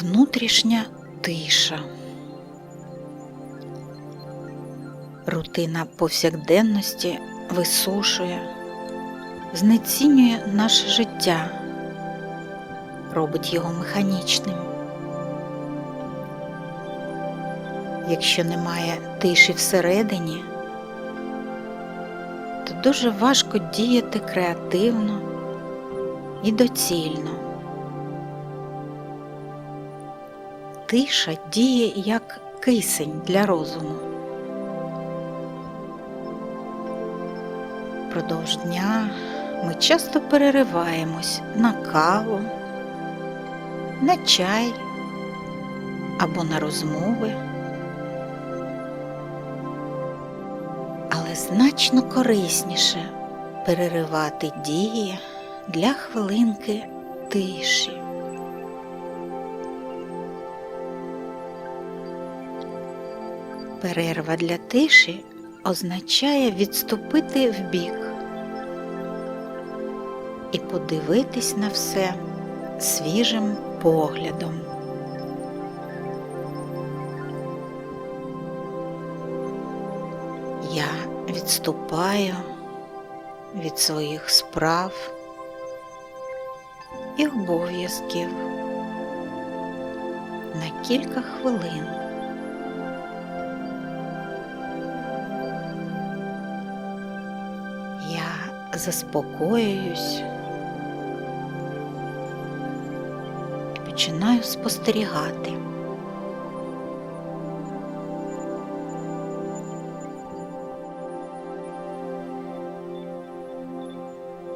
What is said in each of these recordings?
внутрішня тиша. Рутина повсякденності висушує, знецінює наше життя, робить його механічним. Якщо немає тиші всередині, то дуже важко діяти креативно і доцільно. Тиша діє як кисень для розуму. Продовж дня ми часто перериваємось на каву, на чай або на розмови. Але значно корисніше переривати дії для хвилинки тиші. Перерва для тиші означає відступити вбік і подивитись на все свіжим поглядом. Я відступаю від своїх справ і обов'язків на кілька хвилин. Заспокоююсь і починаю спостерігати.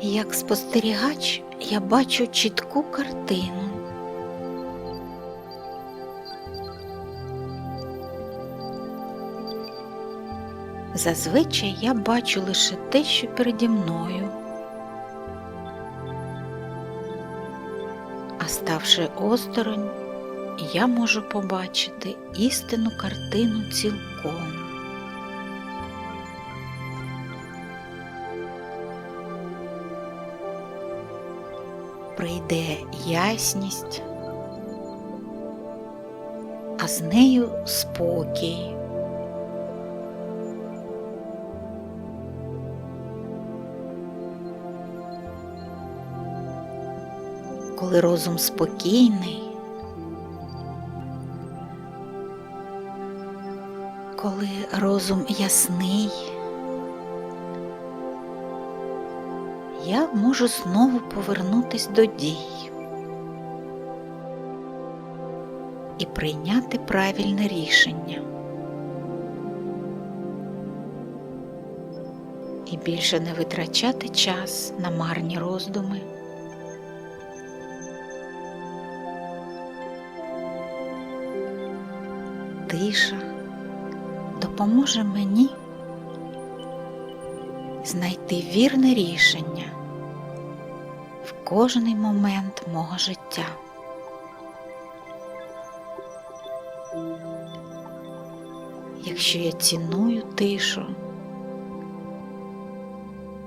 Як спостерігач я бачу чітку картину. Зазвичай я бачу лише те, що переді мною. А ставши осторонь, я можу побачити істинну картину цілком. Прийде ясність, а з нею спокій. Коли розум спокійний, коли розум ясний, я можу знову повернутись до дій і прийняти правильне рішення. І більше не витрачати час на марні роздуми. Тиша допоможе мені знайти вірне рішення в кожний момент мого життя. Якщо я ціную тишу,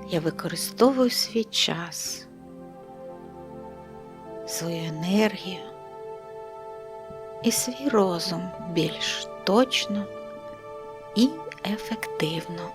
я використовую свій час, свою енергію і свій розум більш точно і ефективно.